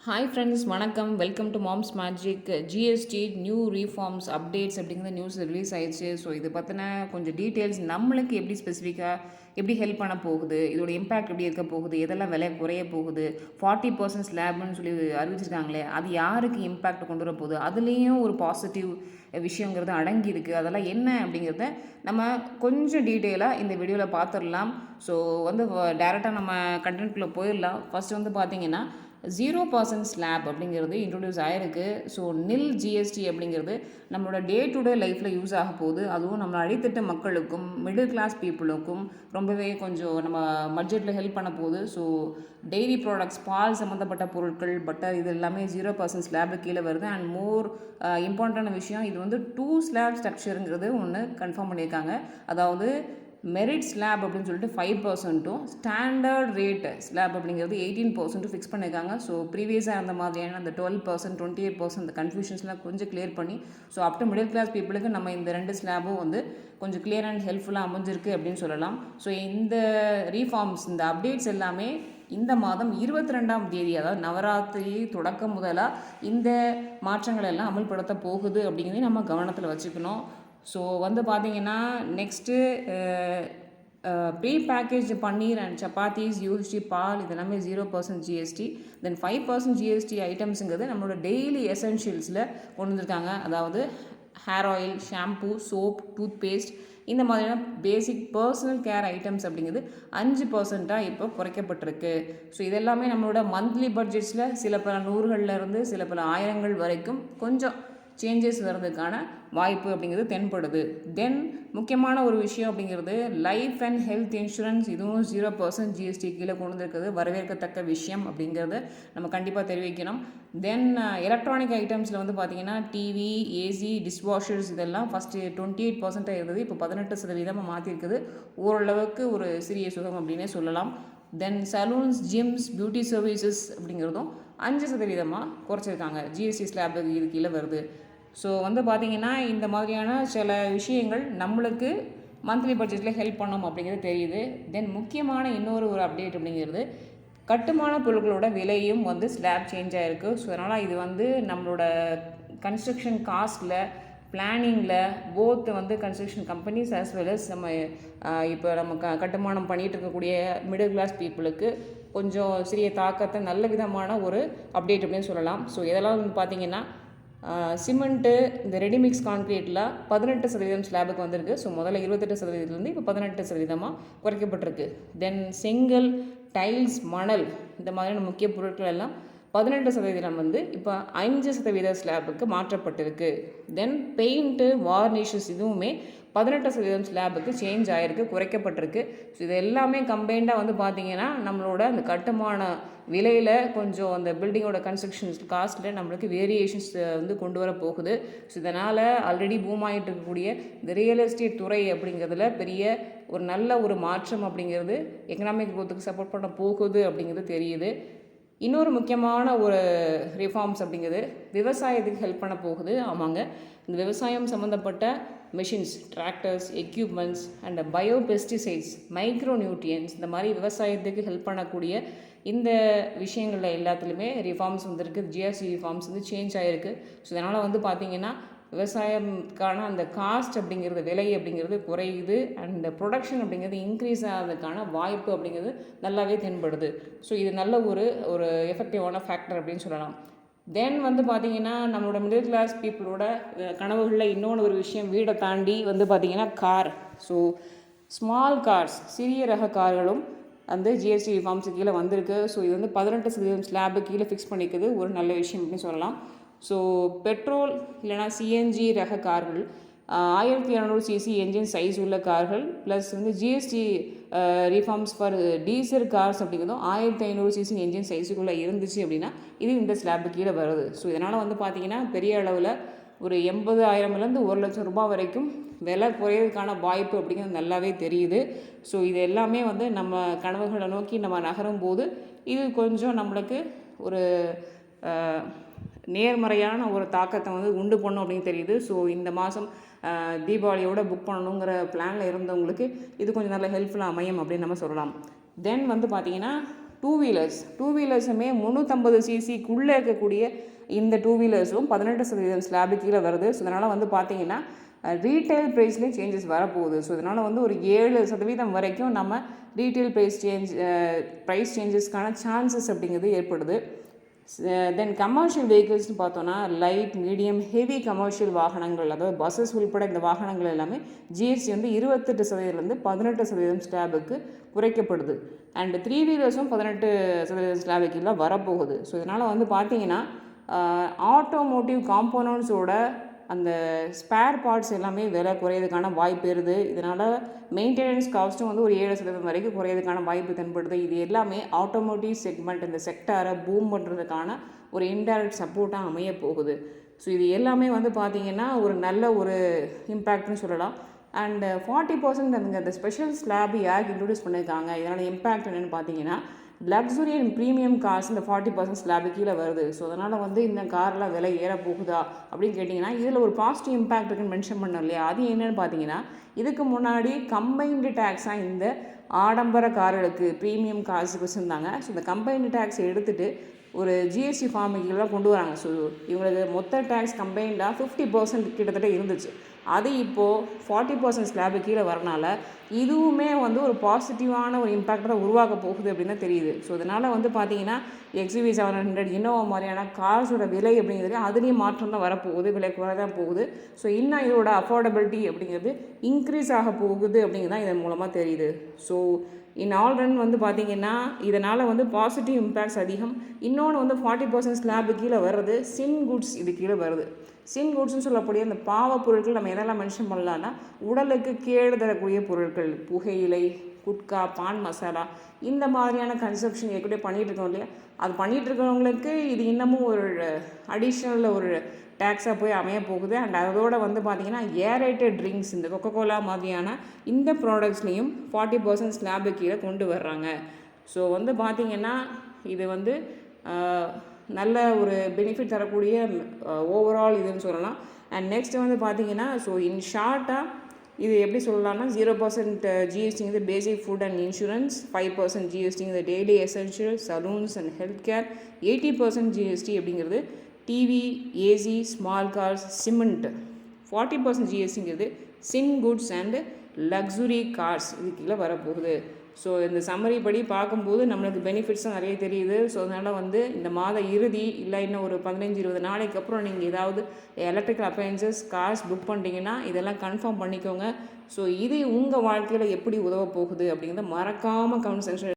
Hi friends வணக்கம். Welcome to mom's magic GST new reforms updates அப்படிங்கிற news release ஆயிடுச்சு. So இதை பற்றின கொஞ்சம் டீட்டெயில்ஸ் நம்மளுக்கு எப்படி ஸ்பெசிஃபிக்காக எப்படி ஹெல்ப் பண்ண போகுது இதோட இம்பேக்ட் எப்படி இருக்க போகுது எதெல்லாம் விலை குறைய போகுது ஃபார்ட்டி பர்சன்ட் ஸ்லாப்னு சொல்லி அறிவிச்சிருக்காங்களே அது யாருக்கு இம்பேக்ட் கொண்டு வர போகுது அதுலேயும் ஒரு பாசிட்டிவ் விஷயங்கிறது அடங்கி இருக்குது அதெல்லாம் என்ன அப்படிங்கிறத நம்ம கொஞ்சம் டீட்டெயிலாக இந்த வீடியோவில் பார்த்துடலாம் ஸோ வந்து டேரெக்டாக நம்ம கண்டென்ட்குள்ளே போயிடலாம் ஃபஸ்ட்டு வந்து பார்த்திங்கன்னா ஜீரோ பர்சன்ட் ஸ்லாப் அப்படிங்கிறது இன்ட்ரடியூஸ் ஆகிருக்கு ஸோ நில் ஜிஎஸ்டி அப்படிங்கிறது நம்மளோட டே டு டே லைஃப்பில் யூஸ் ஆக போகுது. அதுவும் நம்ம அடித்திட்ட மக்களுக்கும் மிடில் கிளாஸ் பீப்புளுக்கும் ரொம்பவே கொஞ்சம் நம்ம பட்ஜெட்டில் ஹெல்ப் பண்ண போகுது. ஸோ டெய்ரி ப்ராடக்ட்ஸ் பால் சம்மந்தப்பட்ட பொருட்கள் பட்டர் இது எல்லாமே ஜீரோ பர்சன்ட் ஸ்லாபு கீழே வருது. அண்ட் மோர் இம்பார்ட்டண்டான விஷயம் இது வந்து டூ ஸ்லாப் ஸ்ட்ரக்சருங்கிறது ஒன்று கன்ஃபார்ம் பண்ணியிருக்காங்க. அதாவது மெரிட் ஸ்லாப் அப்படின்னு சொல்லிட்டு ஃபைவ் பர்சன்ட்டும் ஸ்டாண்டர்ட் ரேட் ஸ்லாப் அப்படிங்கிறது எயிட்டீன் பர்சன்ட்டும் ஃபிக்ஸ் பண்ணியிருக்காங்க ஸோ ப்ரீவியஸாக இருந்த மாதிரியான அந்த twelve percent twenty eight percent அந்த கன்ஃபியூஷன்ஸ்லாம் கொஞ்சம் கிளியர் பண்ணி so up to middle class பீப்புளுக்கு நம்ம இந்த ரெண்டு ஸ்லாபும் வந்து கொஞ்சம் கிளியர் அண்ட் ஹெல்ப்ஃபுல்லாக அமைஞ்சிருக்கு அப்படின்னு சொல்லலாம். ஸோ இந்த ரீஃபார்ம்ஸ் இந்த அப்டேட்ஸ் எல்லாமே இந்த மாதம் இருபத்தி ரெண்டாம் தேதி அதாவது நவராத்திரி தொடக்கம் முதலாக இந்த மாற்றங்கள் எல்லாம் அமல்படுத்த போகுது அப்படிங்கிறதையும் நம்ம கவனத்தில் வச்சுக்கணும். ஸோ வந்து பார்த்தீங்கன்னா next pre package paneer and chapatis USD பால் இதெல்லாமே zero percent GST then five percent GST ஐட்டம்ஸுங்கிறது நம்மளோட டெய்லி எசென்ஷியல்ஸில் கொண்டு வந்திருக்காங்க. அதாவது hair oil shampoo soap toothpaste இந்த மாதிரியான பேசிக் பர்சனல் கேர் ஐட்டம்ஸ் அப்படிங்கிறது அஞ்சு பர்சண்ட்டாக இப்போ குறைக்கப்பட்டிருக்கு. ஸோ இதெல்லாமே நம்மளோட மந்த்லி பட்ஜெட்ஸில் சில பல நூறுகளில் இருந்து சில பல ஆயிரங்கள் வரைக்கும் கொஞ்சம் சேஞ்சஸ் வர்றதுக்கான வாய்ப்பு அப்படிங்கிறது தென்படுது. தென் முக்கியமான ஒரு விஷயம் அப்படிங்கிறது லைஃப் அண்ட் ஹெல்த் இன்சூரன்ஸ் இதுவும் ஜீரோ பர்சன்ட் ஜிஎஸ்டி கீழே கொண்டு வந்திருக்கிறது. வரவேற்கத்தக்க விஷயம் அப்படிங்கிறத நம்ம கண்டிப்பாக தெரிவிக்கணும். தென் எலக்ட்ரானிக் ஐட்டம்ஸில் வந்து பார்த்தீங்கன்னா டிவி ஏசி டிஷ்வாஷர்ஸ் இதெல்லாம் ஃபஸ்ட்டு டுவெண்ட்டி எயிட் பர்சன்ட்டாக இருந்தது. இப்போ பதினெட்டு சதவீதமாக மாற்றிருக்குது ஓரளவுக்கு ஒரு சிறிய சுகம் அப்படின்னே சொல்லலாம். Then salons gyms beauty services அப்படிங்கிறதும் அஞ்சு சதவீதமாக குறைச்சிருக்காங்க. ஜிஎஸ்டி ஸ்லாப் இது கீழே வருது. ஸோ வந்து பார்த்திங்கன்னா இந்த மாதிரியான சில விஷயங்கள் நம்மளுக்கு மந்த்லி பட்ஜெட்டில் ஹெல்ப் பண்ணோம் அப்படிங்கிறது தெரியுது. தென் முக்கியமான இன்னொரு ஒரு அப்டேட் அப்படிங்கிறது கட்டுமான பொருட்களோட விலையும் வந்து ஸ்லாப் சேஞ்ச் ஆகிருக்கு ஸோ அதனால் இது வந்து நம்மளோட கன்ஸ்ட்ரக்ஷன் காஸ்ட்டில் பிளானிங்கில் போத் வந்து construction companies as well as நம்ம இப்போ நம்ம க கட்டுமானம் பண்ணிகிட்டு இருக்கக்கூடிய மிடில் கிளாஸ் பீப்புளுக்கு கொஞ்சம் சிறிய தாக்கத்தை நல்ல விதமான ஒரு அப்டேட் அப்படின்னு சொல்லலாம். ஸோ இதெல்லாம் வந்து பார்த்திங்கன்னா சிமெண்ட்டு இந்த ரெடிமிக்ஸ் கான்க்ரீட்டில் பதினெட்டு சதவீதம் ஸ்லாபுக்கு வந்திருக்கு. ஸோ முதல்ல இருபத்தெட்டு சதவீதத்துலேருந்து இப்போ பதினெட்டு சதவீதமாக குறைக்கப்பட்டிருக்கு. தென் செங்கல் டைல்ஸ் மணல் இந்த மாதிரியான முக்கிய பொருட்கள் எல்லாம் பதினெட்டு சதவீதம் வந்து இப்போ அஞ்சு சதவீத ஸ்லாபுக்கு மாற்றப்பட்டிருக்கு. தென் பெயிண்ட்டு வார்னிஷஸ் இதுவுமே பதினெட்டு சதவீதம் ஸ்லாபுக்கு சேஞ்ச் ஆகிருக்கு குறைக்கப்பட்டிருக்கு. ஸோ இது எல்லாமே கம்பைண்டாக வந்து பார்த்திங்கன்னா நம்மளோட அந்த கட்டுமான விலையில் கொஞ்சம் அந்த பில்டிங்கோட கன்ஸ்ட்ரக்ஷன் காஸ்ட்டில் நம்மளுக்கு வேரியேஷன்ஸ் வந்து கொண்டு வர போகுது. ஸோ இதனால் ஆல்ரெடி பூம் ஆகிட்டு இருக்கக்கூடிய இந்த ரியல் எஸ்டேட் துறை அப்படிங்கிறதுல பெரிய ஒரு நல்ல ஒரு மாற்றம் அப்படிங்கிறது எக்கனாமிக் குரோத்துக்கு சப்போர்ட் பண்ண போகுது அப்படிங்கிறது தெரியுது. இன்னொரு முக்கியமான ஒரு ரிஃபார்ம்ஸ் அப்படிங்கிறது விவசாயத்துக்கு ஹெல்ப் பண்ண போகுது. ஆமாங்க. இந்த விவசாயம் சம்மந்தப்பட்ட machines tractors equipments and bio pesticides micro nutrients இந்த மாதிரி விவசாயத்துக்கு ஹெல்ப் பண்ணக்கூடிய இந்த விஷயங்களில் எல்லாத்துலேயுமே ரிஃபார்ம்ஸ் வந்திருக்கு. ஜிஎஸ்டி ரிஃபார்ம்ஸ் வந்து சேஞ்ச் ஆகிருக்கு ஸோ இதனால் வந்து பார்த்திங்கன்னா விவசாயத்துக்கான அந்த காஸ்ட் அப்படிங்கிறது விலை அப்படிங்கிறது குறையுது. அண்ட் ப்ரொடக்ஷன் அப்படிங்கிறது இன்க்ரீஸ் ஆகிறதுக்கான வாய்ப்பு அப்படிங்கிறது நல்லாவே தென்படுது. ஸோ இது நல்ல ஒரு ஒரு எஃபெக்டிவான ஃபேக்டர் அப்படின்னு சொல்லலாம். தென் வந்து பார்த்திங்கன்னா நம்மளோட மிடில் கிளாஸ் பீப்புளோட கனவுகளில் இன்னொன்று ஒரு விஷயம் வீடை தாண்டி வந்து பார்த்திங்கன்னா கார் ஸோ ஸ்மால் கார்ஸ் சிறிய ரக கார்களும் வந்து ஜிஎஸ்டி ஃபார்ம்ஸு கீழே வந்திருக்கு. ஸோ இது வந்து பதினெட்டு சதவீதம் ஸ்லாபு கீழே ஃபிக்ஸ் பண்ணிக்குது. ஒரு நல்ல விஷயம் அப்படின்னு சொல்லலாம். ஸோ பெட்ரோல் இல்லைனா சிஎன்ஜி ரக கார்கள் ஆயிரத்தி இரநூறு சிசி என்ஜின் சைஸ் உள்ள கார்கள் ப்ளஸ் வந்து GST reforms for diesel cars அப்படிங்கிறதும் ஆயிரத்தி ஐநூறு சிசி என்ஜின் சைஸுக்குள்ளே இருந்துச்சு அப்படின்னா இது இந்த ஸ்லாப்பு கீழே வருது. ஸோ இதனால் வந்து பார்த்திங்கன்னா பெரிய அளவில் ஒரு எண்பது ஆயிரம்லேருந்து ஒரு லட்சம் ரூபாய் வரைக்கும் விலை குறையிறதுக்கான வாய்ப்பு அப்படிங்கிறது நல்லாவே தெரியுது. ஸோ இது எல்லாமே வந்து நம்ம கனவுகளை நோக்கி நம்ம நகரும் போது இது கொஞ்சம் நம்மளுக்கு ஒரு நேர்மறையான ஒரு தாக்கத்தை வந்து உண்டு பண்ணும் அப்படின்னு தெரியுது. ஸோ இந்த மாதம் தீபாவளியோட புக் பண்ணணுங்கிற பிளானில் இருந்தவங்களுக்கு இது கொஞ்சம் நல்ல ஹெல்ப்ஃபுல்லாக அமையும் அப்படின்னு நம்ம சொல்லலாம். தென் வந்து பார்த்திங்கன்னா டூ வீலர்ஸ் டூ வீலர்ஸுமே முந்நூற்றம்பது சிசிக்குள்ளே இருக்கக்கூடிய இந்த டூ வீலர்ஸும் பதினெட்டு சதவீதம் ஸ்லாபு கீழே வருது. ஸோ அதனால் வந்து பார்த்திங்கன்னா ரீட்டைல் ப்ரைஸ்லேயும் சேஞ்சஸ் வரப்போகுது. ஸோ இதனால் வந்து ஒரு ஏழு சதவீதம் வரைக்கும் நம்ம ரீட்டைல் ப்ரைஸ் சேஞ்ச் ப்ரைஸ் சேஞ்சஸ்க்கான சான்சஸ் அப்படிங்கிறது ஏற்படுது. தென் கமர்ஷியல் வெஹிக்கிள்ஸ்னு பார்த்தோன்னா லைட் மீடியம் ஹெவி கமர்ஷியல் வாகனங்கள் அதாவது பஸ்ஸஸ் உள்பட இந்த வாகனங்கள் எல்லாமே ஜிஎஸ்டி வந்து இருபத்தெட்டு சதவீதம்லேருந்து பதினெட்டு சதவீதம் ஸ்டாபுக்கு குறைக்கப்படுது. அண்ட் த்ரீ வீலர்ஸும் பதினெட்டு சதவீதம் ஸ்டாபுக்கு எல்லாம் வரப்போகுது. ஸோ இதனால் வந்து பார்த்தீங்கன்னா uh, ஆட்டோமோட்டிவ் காம்போனன்ட்ஸோட அந்த ஸ்பேர் பார்ட்ஸ் எல்லாமே விலை குறையிறதுக்கான வாய்ப்பு இருது. இதனால் மெயின்டெனன்ஸ் காஸ்ட்டும் வந்து ஒரு ஏழு சதவீதம் வரைக்கும் குறையிறதுக்கான வாய்ப்பு தென்படுது. இது எல்லாமே ஆட்டோமோட்டிவ் செக்மெண்ட் இந்த செக்டாரை பூம் பண்ணுறதுக்கான ஒரு இன்டைரக்ட் சப்போர்ட்டாக அமைய போகுது. ஸோ இது எல்லாமே வந்து பார்த்திங்கன்னா ஒரு நல்ல ஒரு இம்பேக்ட்னு சொல்லலாம். அண்ட் ஃபார்ட்டி பர்சன்ட் அந்த ஸ்பெஷல் ஸ்லாப் யாருக்கு இன்ட்ரடியூஸ் பண்ணியிருக்காங்க இதனால் இம்பேக்ட் என்னென்னு பார்த்தீங்கன்னா லக்ஸுரி அண்ட் ப்ரீமியம் கார்ஸ் இந்த ஃபார்ட்டி பர்சன்ட் ஸ்லாபு கீழே வருது. ஸோ அதனால் வந்து இந்த காரில் விலை ஏற போகுதா அப்படின்னு கேட்டிங்கன்னா இதில் ஒரு பாசிட்டிவ் இம்பேக்ட் இருக்குன்னு மென்ஷன் பண்ணோம் இல்லையா? அது என்னென்னு பார்த்தீங்கன்னா இதுக்கு முன்னாடி கம்பைன்டு டேக்ஸாக இந்த ஆடம்பர கார்களுக்கு ப்ரீமியம் கார்ஸுக்கு வச்சுருந்தாங்க. ஸோ இந்த கம்பைன்டு டேக்ஸ் எடுத்துகிட்டு ஒரு ஜிஎஸ்டி ஃபார்முக்கெல்லாம் கொண்டு வராங்க. ஸோ இவங்களுக்கு மொத்த டேக்ஸ் கம்பைன்டாக ஃபிஃப்டி பர்சன்ட் கிட்டத்தட்ட இருந்துச்சு. அது இப்போது ஃபார்ட்டி பர்சன்ட் ஸ்லாபு கீழே வரனால இதுவுமே வந்து ஒரு பாசிட்டிவான ஒரு இம்பேக்டாக உருவாக்க போகுது அப்படின்னு தான் தெரியுது. ஸோ இதனால் வந்து பார்த்தீங்கன்னா எக்ஸிவி செவன் ஹண்ட்ரட் இன்னோவா மாதிரியான கார்ஸோட விலை அப்படிங்கிறது அதுலேயும் மாற்றம் தான் வரப்போகுது விலை குறை தான் போகுது. ஸோ இன்னும் இதோட அஃபோர்டபிலிட்டி அப்படிங்கிறது இன்க்ரீஸ் ஆக போகுது அப்படிங்கிறது தான் இதன் மூலமாக தெரியுது. ஸோ இன் ஆல் ரன் வந்து பார்த்திங்கன்னா இதனால் வந்து பாசிட்டிவ் இம்பேக்ட்ஸ் அதிகம். இன்னொன்று வந்து ஃபார்ட்டி பர்சன்ட் ஸ்லாபு கீழே வர்றது சின் குட்ஸ் இது கீழே வருது. சின் குட்ஸ்னு சொல்லக்கூடிய அந்த பாவ பொருட்கள் நம்ம எதெல்லாம் மென்ஷன் பண்ணலான்னா உடலுக்கு கேடு தரக்கூடிய பொருட்கள் புகையிலை குட்கா பான் மசாலா இந்த மாதிரியான கன்சப்ஷன் ஏற்கனவே பண்ணிகிட்டு இருக்கோம் இல்லையா? அது பண்ணிகிட்டு இருக்கிறவங்களுக்கு இது இன்னமும் ஒரு அடிஷ்னலில் ஒரு டேக்ஸாக போய் அமைய போகுது. அண்ட் அதோடு வந்து பார்த்திங்கன்னா ஏரேட்டட் ட்ரிங்க்ஸ் இந்த கொக்கோ கோலா மாதிரியான இந்த ப்ராடக்ட்ஸ்லேயும் ஃபார்ட்டி பர்சன்ட் ஸ்லாபு கீழே கொண்டு வர்றாங்க. ஸோ வந்து பார்த்திங்கன்னா இது வந்து நல்ல ஒரு பெனிஃபிட் தரக்கூடிய ஓவரால் இதுன்னு சொல்லலாம். அண்ட் நெக்ஸ்ட் வந்து பார்த்திங்கன்னா ஸோ இன் ஷார்ட்டாக இது எப்படி சொல்லலாம்னா zero percent ஜிஎஸ்டிங்கிறது basic food and insurance five percent ஜிஎஸ்டிங்கிறது daily essential salons and health care eighty percent GST அப்படிங்கிறது TV AC small cars cement forty percent ஜிஎஸ்டிங்கிறது sin goods and luxury cars இது கீழே வரப்போகுது. So இந்த summary படி பார்க்கும்போது நம்மளுக்கு பெனிஃபிட்ஸும் நிறைய தெரியுது. ஸோ அதனால் வந்து இந்த மாத இறுதி இல்லை இன்னும் ஒரு பதினஞ்சு இருபது நாளைக்கு அப்புறம் நீங்கள் ஏதாவது எலக்ட்ரிக்கல் அப்ளையன்சஸ் கார்ஸ் புக் பண்ணிட்டீங்கன்னா இதெல்லாம் கன்ஃபார்ம் பண்ணிக்கோங்க. ஸோ இது உங்கள் வாழ்க்கையில் எப்படி உதவ போகுது அப்படிங்கிறத மறக்காமல் கமெண்ட் செக்ஷன்